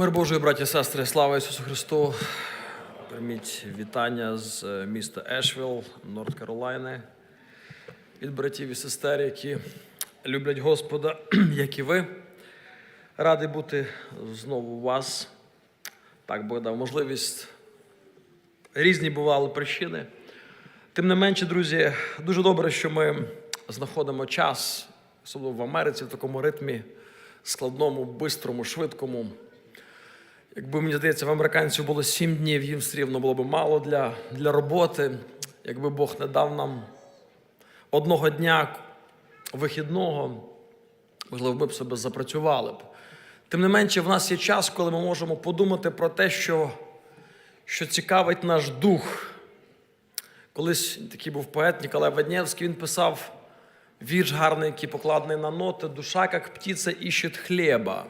Мир Божий, браті сестри, слава Ісусу Христу. Прийміть вітання з е, міста Ешвіл, Норд Каролайни, від братів і сестер, які люблять Господа, як і ви. Радий бути знову у вас. Так, Бог дав можливість. Різні бували причини. Тим не менше, друзі, дуже добре, що ми знаходимо час, особливо в Америці, в такому ритмі складному, бистрому, швидкому. Якби мені здається, в американців було сім днів, їм все рівно було б мало для, для роботи. Якби Бог не дав нам одного дня вихідного, можливо, ми б себе запрацювали б. Тим не менше, в нас є час, коли ми можемо подумати про те, що, що цікавить наш дух. Колись такий був поет Ніколай Ваднєвський, він писав вірш гарний, який покладений на ноти «Душа, як птиця, іщет хліба».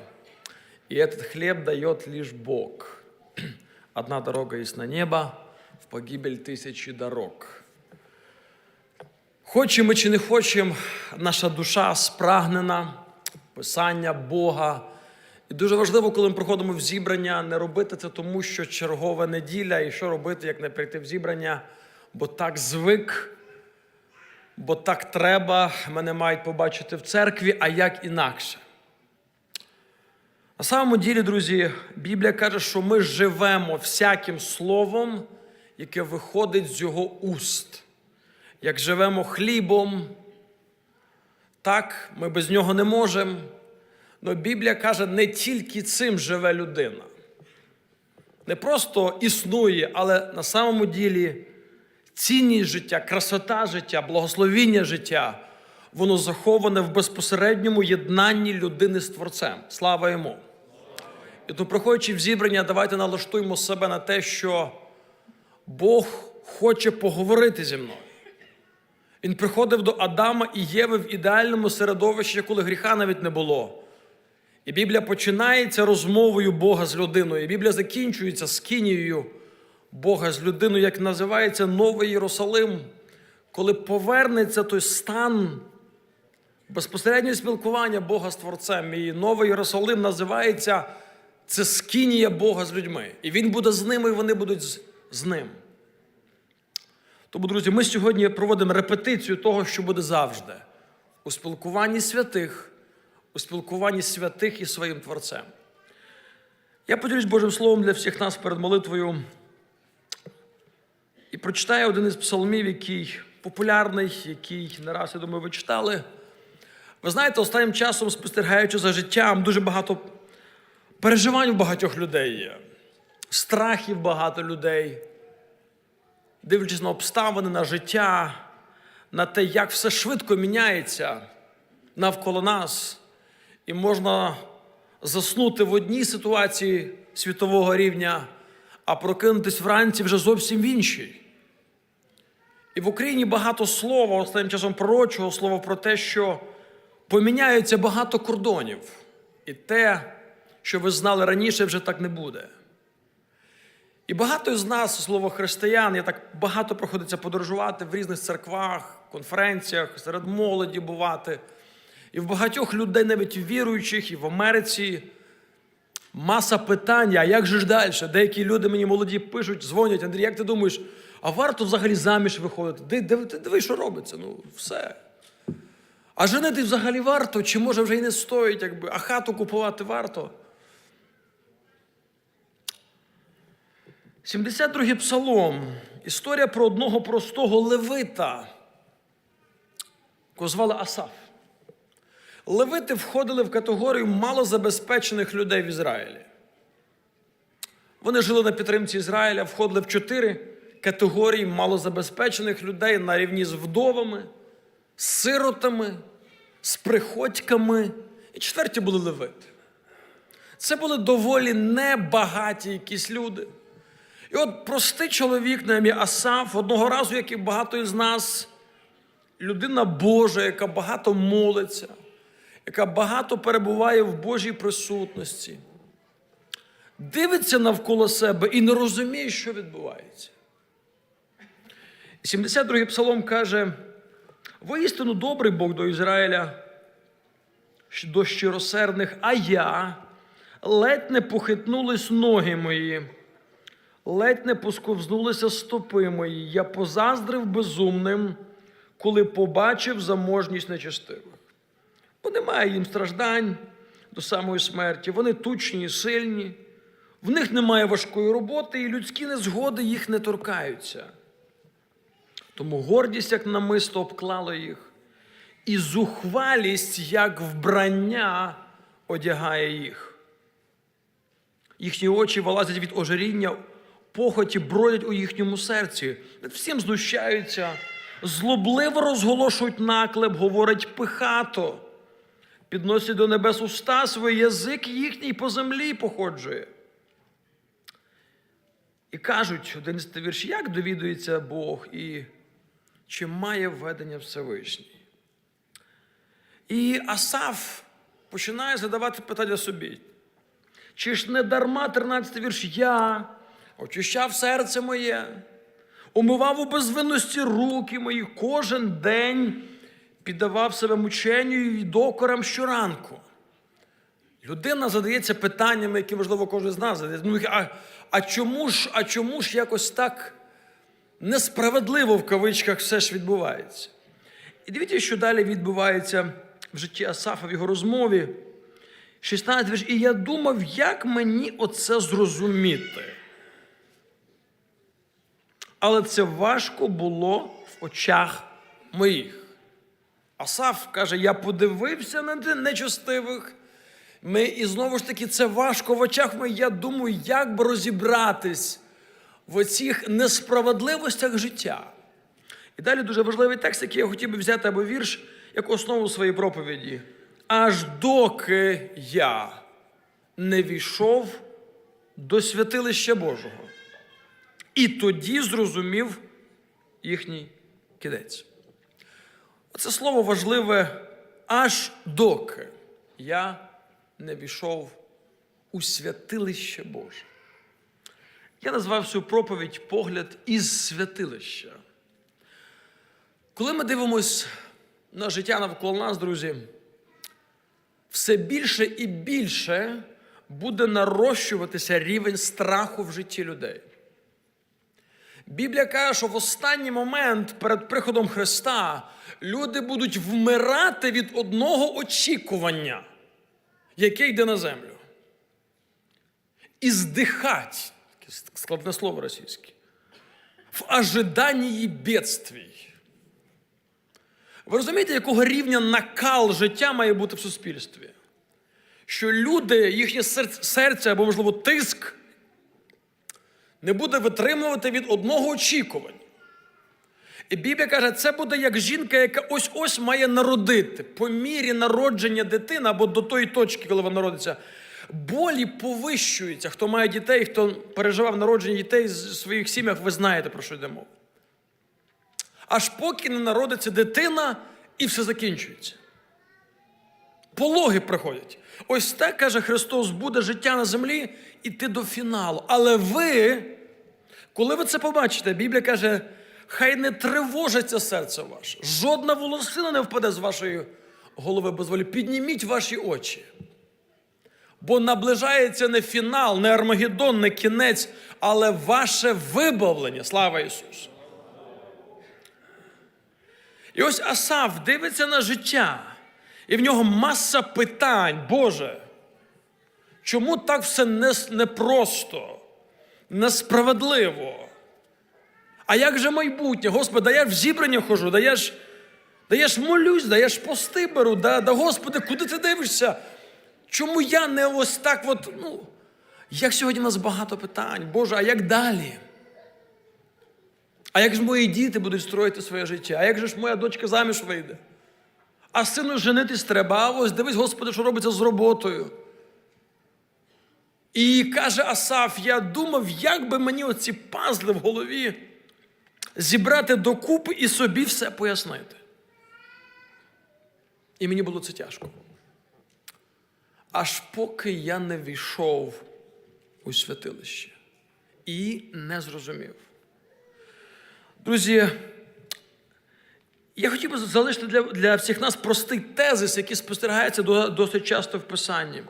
И этот хлеб дает лишь Бог. Одна дорога есть на небо, в погибель тисячі дорог. Хочемо чи не хочемо, наша душа спрагнена писання Бога. І дуже важливо, коли ми приходимо в зібрання, не робити це тому, що чергова неділя, і що робити, як не прийти в зібрання, бо так звик, бо так треба, мене мають побачити в церкві, а як інакше. На самому ділі, друзі, Біблія каже, що ми живемо всяким словом, яке виходить з його уст. Як живемо хлібом, так, ми без нього не можемо. Але Біблія каже, не тільки цим живе людина. Не просто існує, але на самому ділі цінність життя, красота життя, благословіння життя, воно заховане в безпосередньому єднанні людини з Творцем. Слава йому! І то, приходячи в зібрання, давайте налаштуємо себе на те, що Бог хоче поговорити зі мною. Він приходив до Адама і Єви в ідеальному середовищі, коли гріха навіть не було. І Біблія починається розмовою Бога з людиною. І Біблія закінчується скинією Бога з людиною, як називається Новий Єрусалим, коли повернеться той стан безпосереднього спілкування Бога з Творцем. І Новий Єрусалим називається це скинія Бога з людьми. І Він буде з ними, і вони будуть з, з ним. Тому, друзі, ми сьогодні проводимо репетицію того, що буде завжди. У спілкуванні святих, у спілкуванні святих із своїм Творцем. Я поділюсь Божим Словом для всіх нас перед молитвою. І прочитаю один із псалмів, який популярний, який не раз, я думаю, ви читали. Ви знаєте, останнім часом, спостерігаючи за життям, дуже багато переживань у багатьох людей є, страхів багато людей, дивлячись на обставини, на життя, на те, як все швидко міняється навколо нас, і можна заснути в одній ситуації світового рівня, а прокинутись вранці вже зовсім в іншій. І в Україні багато слова, останнім часом пророчого слова про те, що поміняється багато кордонів. І те, що ви знали раніше, вже так не буде. І багато з нас, слово християн, я так багато проходиться подорожувати в різних церквах, конференціях, серед молоді бувати. І в багатьох людей, навіть віруючих, і в Америці маса питань, а як же ж далі? Деякі люди мені молоді пишуть, дзвонять, Андрій, як ти думаєш, а варто взагалі заміж виходити? Диви що робиться? Ну, все. А женити взагалі варто, чи може вже й не стоїть, якби, а хату купувати варто? 72-й псалом. Історія про одного простого левита, якого звали Асаф. Левити входили в категорію малозабезпечених людей в Ізраїлі. Вони жили на підтримці Ізраїля, входили в чотири категорії малозабезпечених людей на рівні з вдовами, з сиротами, з приходьками. І четверті були левити. Це були доволі небагаті якісь люди. І от простий чоловік на ім'я Асаф, одного разу, як і багато із нас, людина Божа, яка багато молиться, яка багато перебуває в Божій присутності, дивиться навколо себе і не розуміє, що відбувається. 72-й псалом каже: воістину добрий Бог до Ізраїля, до щиросердних, а я ледь не похитнулись ноги мої, ледь не посковзнулися стопи мої. Я позаздрив безумним, коли побачив заможність нечестивих. Бо немає їм страждань до самої смерті. Вони тучні і сильні, в них немає важкої роботи, і людські незгоди їх не торкаються. Тому гордість, як намисто, обклало їх, і зухвалість, як вбрання, одягає їх. Їхні очі вилазять від ожиріння, похоті бродять у їхньому серці, всім знущаються, злобливо розголошують наклеп, говорять пихато, підносять до небес уста свої, язик їхній по землі походжує. І кажуть, 11 вірш, як довідується Бог і чи має введення Всевишній. І Асаф починає задавати питання собі. Чи ж не дарма 13 вірш я очищав серце моє, умивав у безвинності руки мої, кожен день піддавав себе мученню і докорам щоранку. Людина задається питаннями, які, можливо, кожен з нас задає. Ну, а, а, чому ж, а чому ж якось так несправедливо в кавичках все ж відбувається? І дивіться, що далі відбувається в житті Асафа в його розмові. 16 вірш. І я думав, як мені оце зрозуміти. Але це важко було в очах моїх. Асаф каже: я подивився на нечестивих. Ми, і знову ж таки, це важко в очах моїх. Я думаю, як би розібратись в оцих несправедливостях життя. І далі дуже важливий текст, який я хотів би взяти або вірш як основу своєї проповіді. Аж доки я не війшов до святилища Божого. І тоді зрозумів їхній кінець. Це слово важливе аж доки я не війшов у святилище Боже. Я назвав цю проповідь погляд із святилища. Коли ми дивимося на життя навколо нас, друзі, все більше і більше буде нарощуватися рівень страху в житті людей. Біблія каже, що в останній момент перед приходом Христа люди будуть вмирати від одного очікування, яке йде на землю. І здихать, таке складне слово російське, в ожиданні бедствій. Ви розумієте, якого рівня накал життя має бути в суспільстві? Що люди, їхнє серце або, можливо, тиск не буде витримувати від одного очікування. І Біблія каже, це буде як жінка, яка ось-ось має народити. По мірі народження дитини або до тої точки, коли вона народиться, болі повищуються. Хто має дітей, хто переживав народження дітей в своїх сім'ях, ви знаєте, про що йде мова. Аж поки не народиться дитина і все закінчується. Пологи приходять. Ось так, каже Христос, буде життя на землі іти до фіналу. Але ви, коли ви це побачите, Біблія каже, хай не тривожиться серце ваше. Жодна волосина не впаде з вашої голови без волі. Підніміть ваші очі. Бо наближається не фінал, не Армагеддон, не кінець, але ваше вибавлення. Слава Ісусу! І ось Асав дивиться на життя, і в нього маса питань, Боже. Чому так все непросто, несправедливо? А як же майбутнє? Господи, да я в зібрання хожу, да я ж, да я ж молюсь, да я ж пости беру, да, да Господи, куди ти дивишся? Чому я не ось так от, ну, як сьогодні у нас багато питань, Боже, а як далі? А як ж мої діти будуть строїти своє життя? А як же ж моя дочка заміж вийде? А сину женитись треба, а ось дивись, Господи, що робиться з роботою. І каже Асаф: я думав, як би мені оці пазли в голові зібрати докупи і собі все пояснити. І мені було це тяжко. Аж поки я не війшов у святилище і не зрозумів. Друзі, я хотів би залишити для для всіх нас простий тезис, який спостерігається досить часто в Писанні.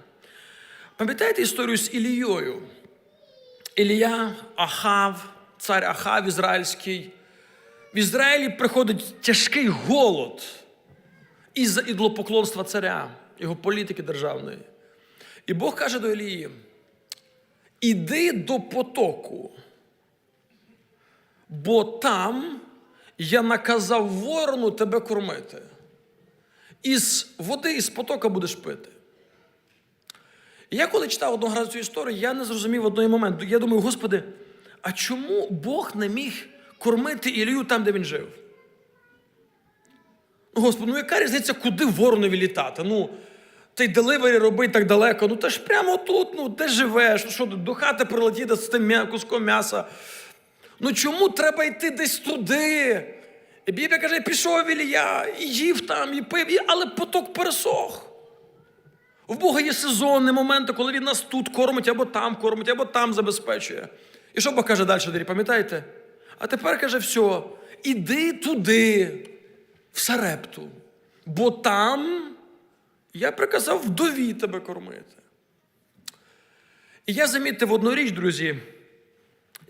Пам'ятаєте історію з Ілією? Ілія, Ахав, цар Ахав ізраїльський. В Ізраїлі приходить тяжкий голод із-за ідлопоклонства царя, його політики державної. І Бог каже до Ілії: іди до потоку, бо там я наказав ворону тебе кормити. Із води, із потока будеш пити. Я коли читав одного разу цю історію, я не зрозумів одної моменту. Я думаю, Господи, а чому Бог не міг кормити Ілію там, де він жив? Ну, Господи, ну яка різниця, куди воронові літати? Ну, ти деливері роби так далеко. Ну ти ж прямо тут, ну де живеш? Ну що до хати прилетіти з тим куском м'яса. Ну чому треба йти десь туди? І Біблія каже, пішов Ілія, і їв там, і пив, але поток пересох. В Бога є сезонні моменти, коли він нас тут кормить, або там кормить, або там забезпечує. І що Бог каже далі, пам'ятаєте? А тепер каже, все, іди туди, в Сарепту, бо там я приказав вдові тебе кормити. І я замітив одну річ, друзі,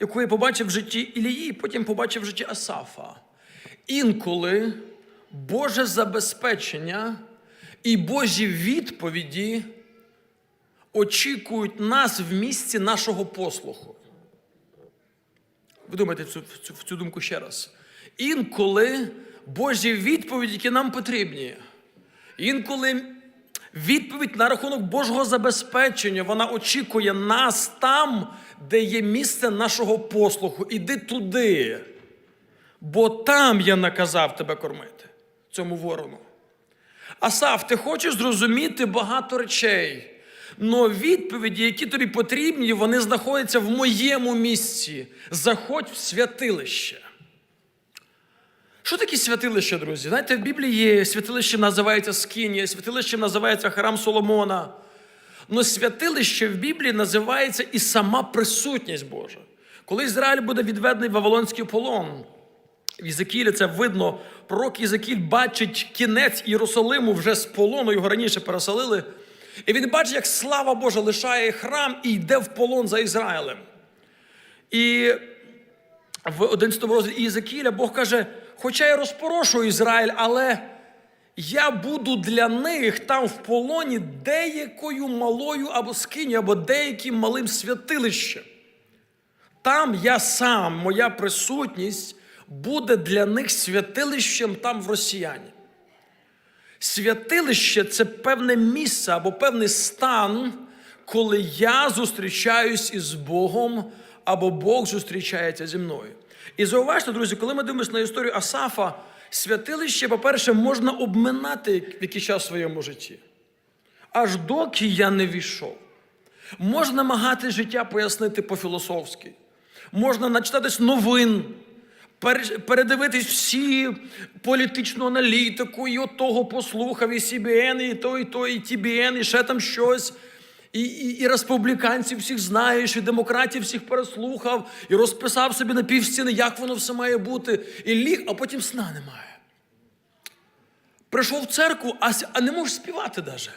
яку я побачив в житті Ілії, потім побачив в житті Асафа. Інколи Боже забезпечення і Божі відповіді очікують нас в місці нашого послуху. Ви думаєте цю, цю, цю думку ще раз. Інколи Божі відповіді, які нам потрібні, інколи відповідь на рахунок Божого забезпечення, вона очікує нас там, де є місце нашого послуху. Іди туди, бо там я наказав тебе кормити, цьому ворону. Асав, ти хочеш зрозуміти багато речей. Но відповіді, які тобі потрібні, вони знаходяться в моєму місці. Заходь в святилище. Що таке святилище, друзі? Знаєте, в Біблії святилище називається Скинія, святилище називається Храм Соломона. Но святилище в Біблії називається і сама присутність Божа. Коли Ізраїль буде відведений в Вавилонський полон, в Єзекілі це видно, пророк Єзекіль бачить кінець Єрусалиму вже з полону, його раніше переселили. І він бачить, як слава Божа лишає храм і йде в полон за Ізраїлем. І в 11 розділі Єзекіля Бог каже: хоча я розпорошую Ізраїль, але я буду для них там в полоні деякою малою або скиню, або деяким малим святилищем. Там я сам, моя присутність буде для них святилищем там в росіяні. Святилище це певне місце або певний стан, коли я зустрічаюсь із Богом, або Бог зустрічається зі мною. І зауважте, друзі, коли ми дивимося на історію Асафа, святилище, по-перше, можна обминати в якийсь час в своєму житті. Аж доки я не війшов. Можна намагати життя пояснити по-філософськи. Можна начитатись новин, передивитись всі політичну аналітику, і от того послухав, і CBN, і то, і то, і TBN, і ще там щось. І, і, і республіканців всіх знаєш, і демократів всіх переслухав, і розписав собі на півстіни, як воно все має бути. І ліг, а потім сна немає. Прийшов в церкву, а, а не можеш співати навіть.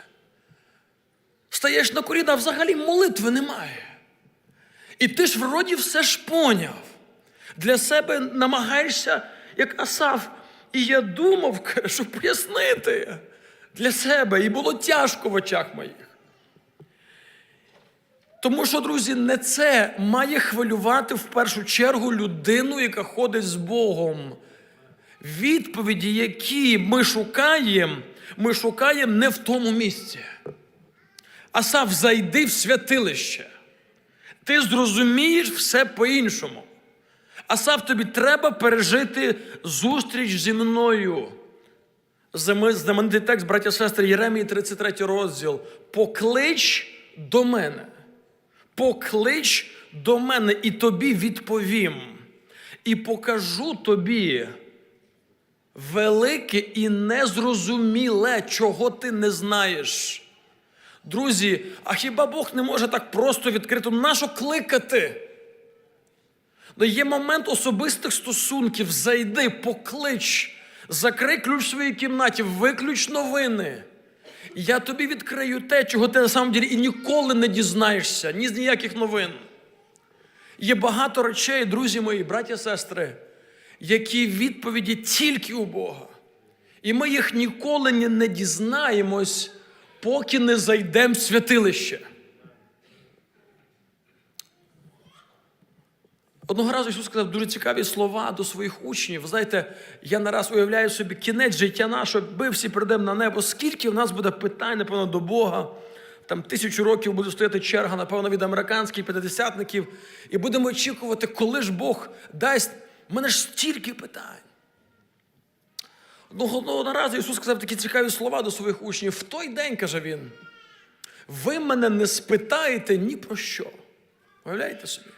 Стаєш на коліна, а взагалі молитви немає. І ти ж вроді все ж поняв. Для себе намагаєшся, як Асав. І я думав, щоб пояснити для себе. І було тяжко в очах моїх. Тому що, друзі, не це має хвилювати в першу чергу людину, яка ходить з Богом. Відповіді, які ми шукаємо, ми шукаємо не в тому місці. Асав, зайди в святилище. Ти зрозумієш все по-іншому. Асав, тобі треба пережити зустріч зі мною. Знаменитий текст, браття сестри, Єремії, 33 розділ. Поклич до мене. Поклич до мене і тобі відповім. І покажу тобі велике і незрозуміле, чого ти не знаєш. Друзі, а хіба Бог не може так просто відкрито нащо кликати? Ну, є момент особистих стосунків. Зайди, поклич, закрий ключ в своїй кімнаті, виключ новини. я тобі відкрию те, чого ти на самом ділі і ніколи не дізнаєшся, ні з ніяких новин. Є багато речей, друзі мої, браті сестри, які відповіді тільки у Бога. І ми їх ніколи не дізнаємось, поки не зайдемо в святилище. Одного разу Ісус сказав дуже цікаві слова до своїх учнів. Ви знаєте, я нараз уявляю собі кінець життя нашого, якби всі прийдемо на небо. Скільки в нас буде питань, напевно, до Бога? Там тисячу років буде стояти черга, напевно, від американських п'ятидесятників. І будемо очікувати, коли ж Бог дасть. Мене ж стільки питань. Одного разу Ісус сказав такі цікаві слова до своїх учнів. В той день, каже він, ви мене не спитаєте ні про що. Уявляєте собі?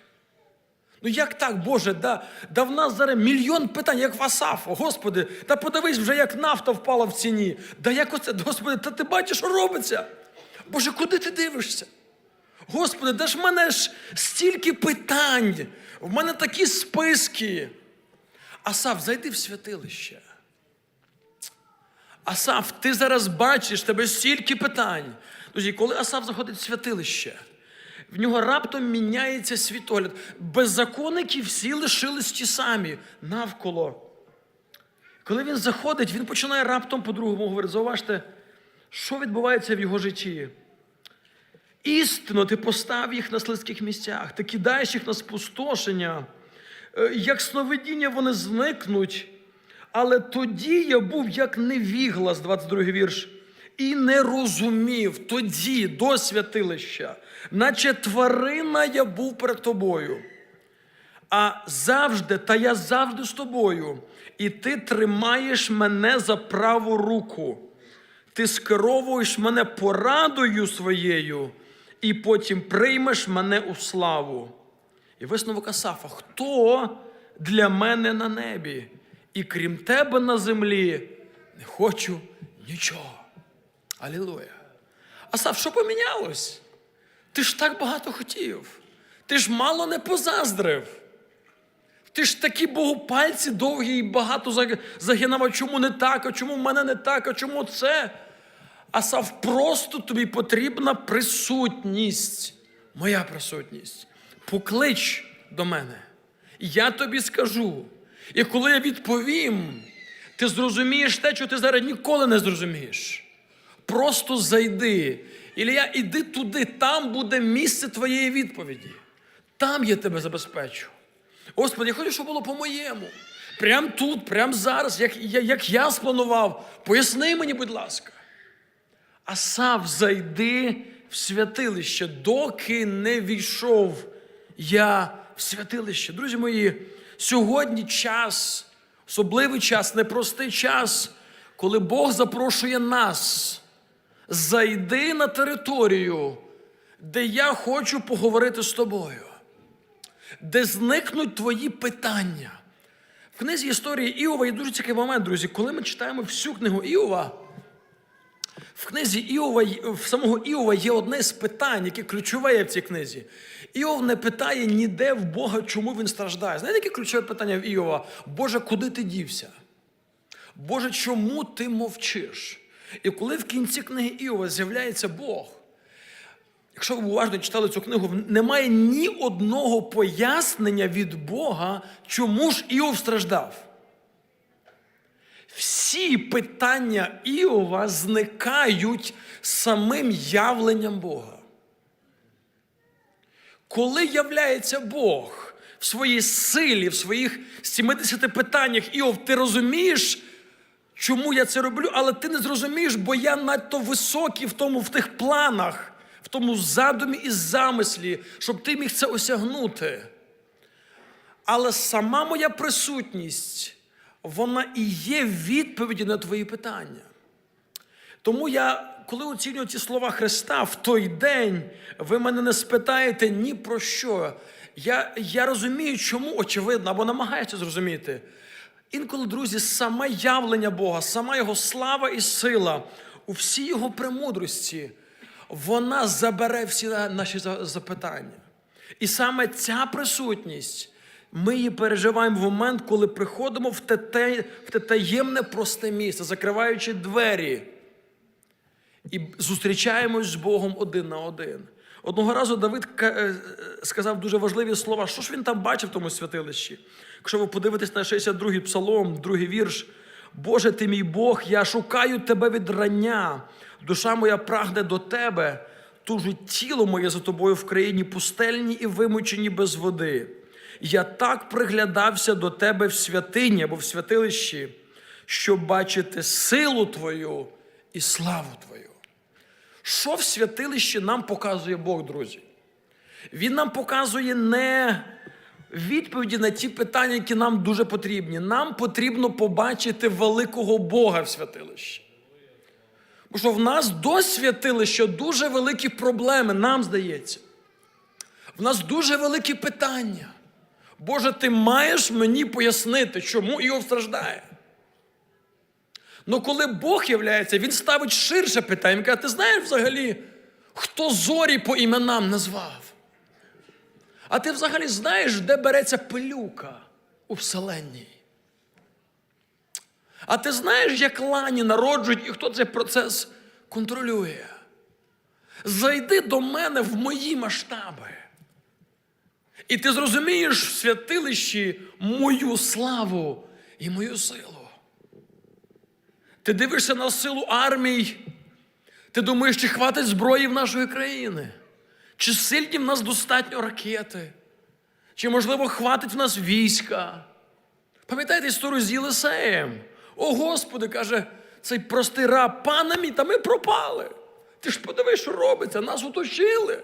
Ну як так, Боже, да, да в нас зараз мільйон питань, як в Асафу. Господи, та подивись вже, як нафта впала в ціні. Да як оце, Господи, та ти бачиш, що робиться? Боже, куди ти дивишся? Господи, да ж в мене ж стільки питань, в мене такі списки. Асаф, зайди в святилище. Асаф, ти зараз бачиш, тебе стільки питань. Друзі, коли Асаф заходить в святилище, в нього раптом міняється світогляд. Беззаконники всі лишились ті самі навколо. Коли він заходить, він починає раптом по-другому говорити. Зауважте, що відбувається в його житті. Істинно, ти постав їх на слизьких місцях, ти кидаєш їх на спустошення, Е, як сновидіння вони зникнуть. Але тоді я був як невіглас, 22 вірш, і не розумів тоді до святилища, наче тварина я був перед тобою. А завжди, та я завжди з тобою, і ти тримаєш мене за праву руку. Ти скеровуєш мене порадою своєю, і потім приймеш мене у славу. І висновок Асафа: хто для мене на небі? І крім тебе на землі не хочу нічого. Алілуя. Асаф, що помінялось? Ти ж так багато хотів. Ти ж мало не позаздрив. Ти ж такі Богу пальці довгі і багато заг- загинав, а чому не так, а чому в мене не так, а чому це? Асав, просто тобі потрібна присутність, моя присутність. Поклич до мене. Я тобі скажу. І коли я відповім, ти зрозумієш те, що ти зараз ніколи не зрозумієш. Просто зайди. Ілля, іди туди, там буде місце твоєї відповіді. Там я тебе забезпечу. Господи, я хочу, щоб було по-моєму. Прям тут, прям зараз, як, я- як я спланував. Поясни мені, будь ласка. Асав, зайди в святилище, доки не війшов я в святилище. Друзі мої, сьогодні час, особливий час, непростий час, коли Бог запрошує нас. Зайди на територію, де я хочу поговорити з тобою, де зникнуть твої питання. В книзі історії Іова є дуже цікавий момент, друзі. Коли ми читаємо всю книгу Іова, в книзі Іова, в самого Іова є одне з питань, яке ключове є в цій книзі. Іов не питає ніде в Бога, чому він страждає. Знаєте, яке ключове питання в Іова? Боже, куди ти дівся? Боже, чому ти мовчиш? І коли в кінці книги Іова з'являється Бог, якщо ви уважно читали цю книгу, немає ні одного пояснення від Бога, чому ж Іов страждав. Всі питання Іова зникають самим явленням Бога. Коли являється Бог в своїй силі, в своїх 70 питаннях, Іов, ти розумієш, чому я це роблю, але ти не зрозумієш, бо я надто високий в тому, в тих планах, в тому задумі і замислі, щоб ти міг це осягнути. Але сама моя присутність, вона і є відповіді на твої питання. Тому я, коли оцінюю ці слова Христа, в той день ви мене не спитаєте ні про що. Я, я розумію, чому очевидно, або намагаюся зрозуміти. Інколи, друзі, саме явлення Бога, сама Його слава і сила у всій Його премудрості, вона забере всі наші запитання. І саме ця присутність, ми її переживаємо в момент, коли приходимо в те, в те таємне просте місце, закриваючи двері. і зустрічаємось з Богом один на один. Одного разу Давид е, сказав дуже важливі слова. Що ж він там бачив в тому святилищі? Якщо ви подивитесь на 62-й псалом, другий вірш. Боже, ти мій Бог, я шукаю тебе від рання. Душа моя прагне до тебе, тужить тіло моє за тобою в країні пустельній і вимучені без води. Я так приглядався до тебе в святині або в святилищі, щоб бачити силу Твою і славу Твою. Що в святилищі нам показує Бог, друзі? Він нам показує не відповіді на ті питання, які нам дуже потрібні. Нам потрібно побачити великого Бога в святилищі. Бо що в нас до святилища дуже великі проблеми, нам здається. В нас дуже великі питання. Боже, ти маєш мені пояснити, чому Іов страждає. Ну коли Бог являється, він ставить ширше питання. Він каже, ти знаєш взагалі, хто зорі по іменам назвав? А ти взагалі знаєш, де береться пилюка у вселенній? А ти знаєш, як лані народжують і хто цей процес контролює? Зайди до мене в мої масштаби. І ти зрозумієш в святилищі мою славу і мою силу. Ти дивишся на силу армій, ти думаєш, чи хватить зброї в нашої країни? Чи сильні в нас достатньо ракети? Чи, можливо, хватить в нас війська? Пам'ятаєте історію з Єлисеєм? О Господи, каже, цей простий раб, пане мій, та ми пропали. Ти ж подивись, що робиться, нас оточили.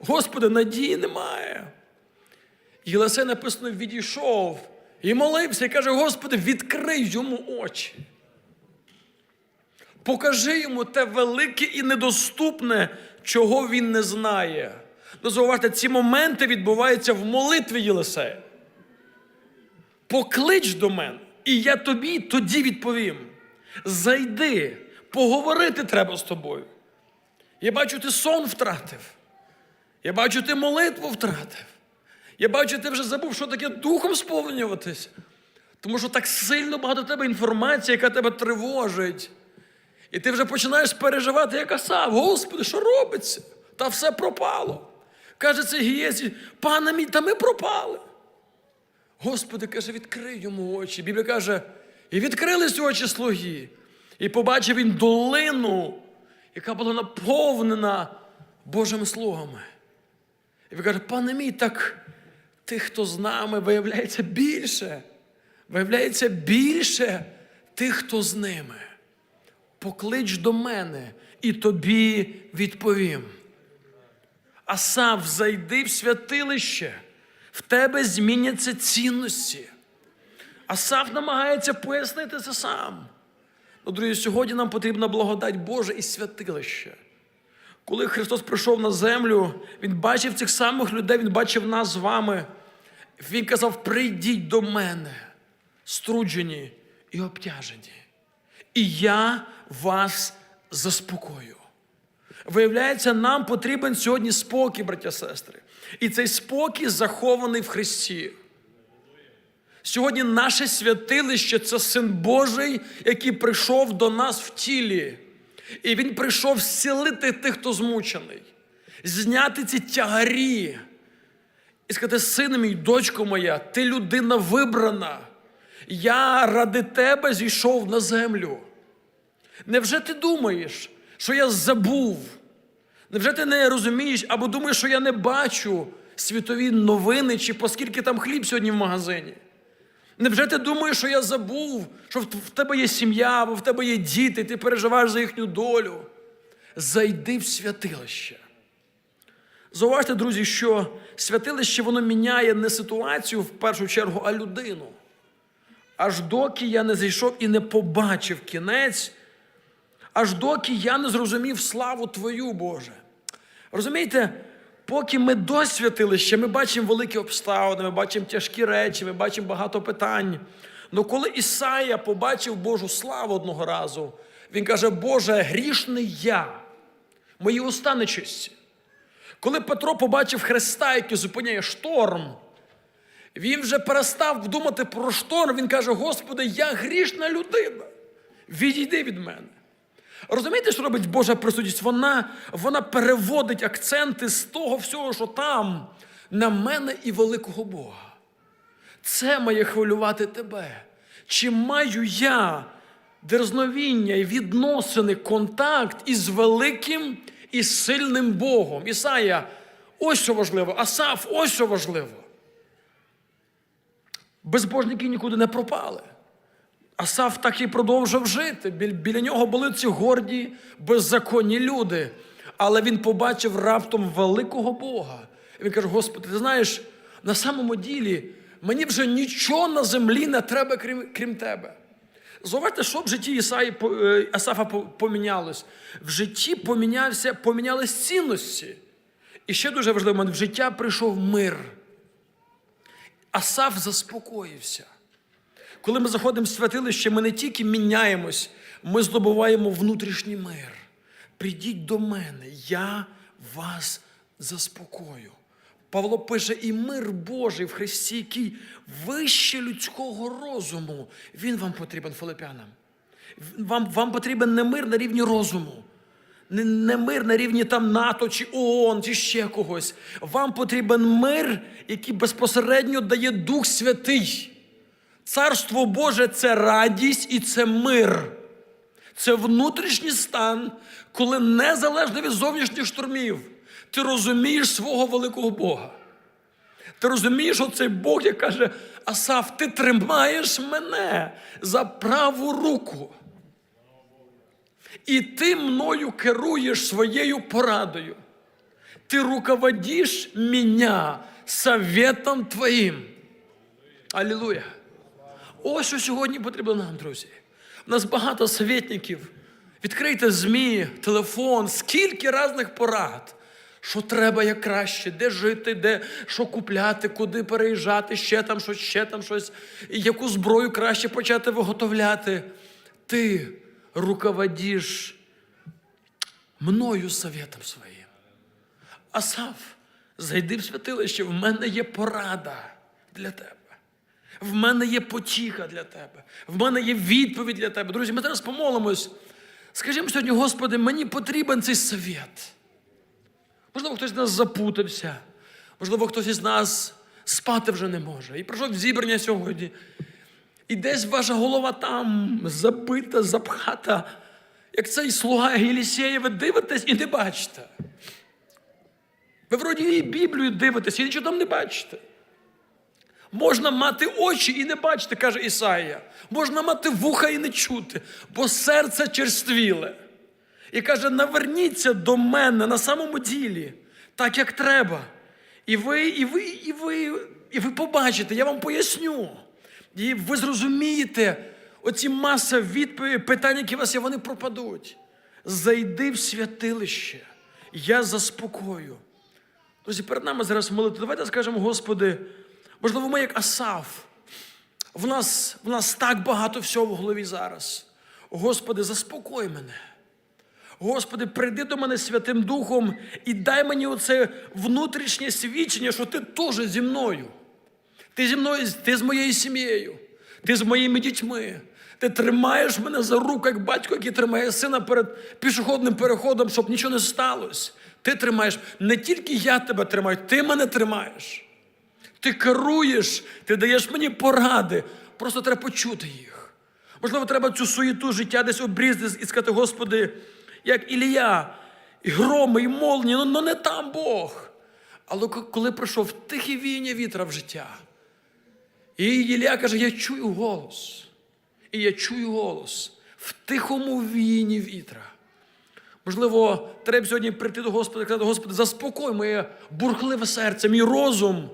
Господи, надії немає. Єлисей написано, відійшов і молився, і каже: Господи, відкрий йому очі. Покажи йому те велике і недоступне, чого він не знає. Ну, зауважте, ці моменти відбуваються в молитві Єлисея. Поклич до мене, і я тобі тоді відповім. Зайди, поговорити треба з тобою. Я бачу, ти сон втратив. Я бачу, ти молитву втратив. Я бачу, ти вже забув, що таке духом сповнюватися. Тому що так сильно багато тебе інформації, яка тебе тривожить. І ти вже починаєш переживати, як Асав. Господи, що робиться? Та все пропало. Каже це Гієзі, пане мій, та ми пропали. Господи, каже, відкрий йому очі. Біблія каже, і відкрились очі слуги. І побачив він долину, яка була наповнена Божими слугами. І він каже, пане мій, так тих, хто з нами, виявляється більше. Виявляється більше тих, хто з ними. Поклич до мене і тобі відповім. Асав, зайди в святилище, в тебе зміняться цінності. Асав намагається пояснити це сам. Ну, друзі, сьогодні нам потрібна благодать Божа і святилище. Коли Христос прийшов на землю, Він бачив цих самих людей, Він бачив нас з вами. Він казав: прийдіть до мене, струджені і обтяжені. І я вас заспокою. Виявляється, нам потрібен сьогодні спокій, браття сестри. І цей спокій захований в Христі. Сьогодні наше святилище це Син Божий, який прийшов до нас в тілі. І Він прийшов зцілити тих, хто змучений, зняти ці тягарі. І сказати, сину мій, дочко моя, ти людина вибрана. Я ради тебе зійшов на землю. Невже ти думаєш, що я забув? Невже ти не розумієш або думаєш, що я не бачу світові новини, чи поскільки там хліб сьогодні в магазині? Невже ти думаєш, що я забув, що в тебе є сім'я, або в тебе є діти, ти переживаєш за їхню долю? Зайди в святилище. Зауважте, друзі, що святилище воно міняє не ситуацію в першу чергу, а людину. Аж доки я не зайшов і не побачив кінець, аж доки я не зрозумів славу Твою, Боже. Розумієте, поки ми до святилища, ми бачимо великі обставини, ми бачимо тяжкі речі, ми бачимо багато питань. Але коли Ісая побачив Божу славу одного разу, він каже, Боже, грішний я, мої уста нечисті. Коли Петро побачив Христа, який зупиняє шторм, він вже перестав думати про шторм. Він каже: Господи, я грішна людина. Відійди від мене. Розумієте, що робить Божа присутність? Вона, вона переводить акценти з того всього, що там, на мене і великого Бога. Це має хвилювати тебе. Чи маю я дерзновіння і відносини, контакт із великим і сильним Богом? Ісая, ось що важливо, Асаф, ось що важливо. Безбожники нікуди не пропали. Асаф так і продовжив жити. Біля нього були ці горді, беззаконні люди. Але він побачив раптом великого Бога. І він каже: Господи, ти знаєш, на самому ділі мені вже нічого на землі не треба, крім, крім тебе. Зуважте, що в житті Ісаї, е, Асафа помінялось. В житті помінявся, помінялись цінності. І ще дуже важливий момент, в життя прийшов мир. Асаф заспокоївся. Коли ми заходимо в святилище, ми не тільки міняємось, ми здобуваємо внутрішній мир. Прийдіть до мене, я вас заспокою. Павло пише, і мир Божий в Христі, який вище людського розуму, він вам потрібен, Филипянам. Вам, вам потрібен не мир на рівні розуму, не, мир на рівні там НАТО чи ООН, чи ще когось. Вам потрібен мир, який безпосередньо дає Дух Святий. Царство Боже це радість і це мир. Це внутрішній стан, коли незалежно від зовнішніх штурмів, ти розумієш свого великого Бога. Ти розумієш, що цей Бог, як каже Асаф, ти тримаєш мене за праву руку. І ти мною керуєш своєю порадою. Ти руководиш мене советом твоїм. Алілуя. Ось що сьогодні потрібно нам, друзі. У нас багато советників. Відкрийте ЗМІ, телефон, скільки різних порад. Що треба як краще, де жити, де що купляти, куди переїжджати, ще там щось, ще там щось, і яку зброю краще почати виготовляти. Ти руководиш мною советом своїм. Асаф, зайди в святилище, в мене є порада для тебе. В мене є потіха для тебе. В мене є відповідь для тебе. Друзі, ми зараз помолимось. Скажімо сьогодні, Господи, мені потрібен цей совет. Можливо, хтось з нас запутався. Можливо, хтось із нас спати вже не може. І прийшов в зібрання сьогодні. І десь ваша голова там забита, запхата, як цей слуга Єлісєя, ви дивитесь і не бачите. Ви вроді і Біблію дивитесь, і нічого там не бачите. Можна мати очі і не бачити, каже Ісаїя. Можна мати вуха і не чути, бо серце черствіле. І каже: наверніться до мене на самому ділі, так як треба. І ви, і ви, і ви, і ви побачите, я вам поясню. І ви зрозумієте, оці маса відповідей, питань, які у вас є, вони пропадуть. Зайди в святилище, я заспокою. Друзі, перед нами зараз молитва. Давайте скажемо, Господи, можливо, ми як Асаф. В нас, в нас так багато всього в голові зараз. Господи, заспокой мене. Господи, прийди до мене Святим Духом і дай мені оце внутрішнє свідчення, що ти теж зі мною. Ти зі мною, ти з моєю сім'єю, ти з моїми дітьми. Ти тримаєш мене за руку, як батько, який тримає сина перед пішохідним переходом, щоб нічого не сталося. Ти тримаєш, не тільки я тебе тримаю, ти мене тримаєш. Ти керуєш, ти даєш мені поради. Просто треба почути їх. Можливо, треба цю суєту життя десь обрізати і сказати, Господи, як Ілія, і громи, і молні, ну, ну не там Бог. Але коли прийшов тихе війня вітра в життя, і Ілля каже, я чую голос. І я чую голос в тихому війні вітра. Можливо, треба сьогодні прийти до Господа і казати, Господи, заспокой моє бурхливе серце, мій розум.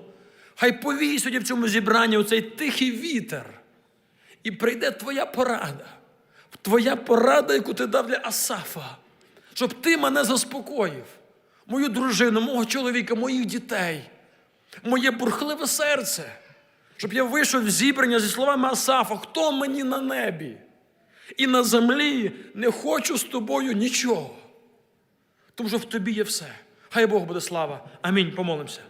Хай повій сьогодні в цьому зібранні оцей тихий вітер. І прийде твоя порада. Твоя порада, яку ти дав для Асафа, щоб ти мене заспокоїв, мою дружину, мого чоловіка, моїх дітей, моє бурхливе серце, щоб я вийшов в зібрання зі словами Асафа, хто мені на небі? І на землі не хочу з тобою нічого. Тому що в тобі є все. Хай Бог буде слава. Амінь. Помолимося.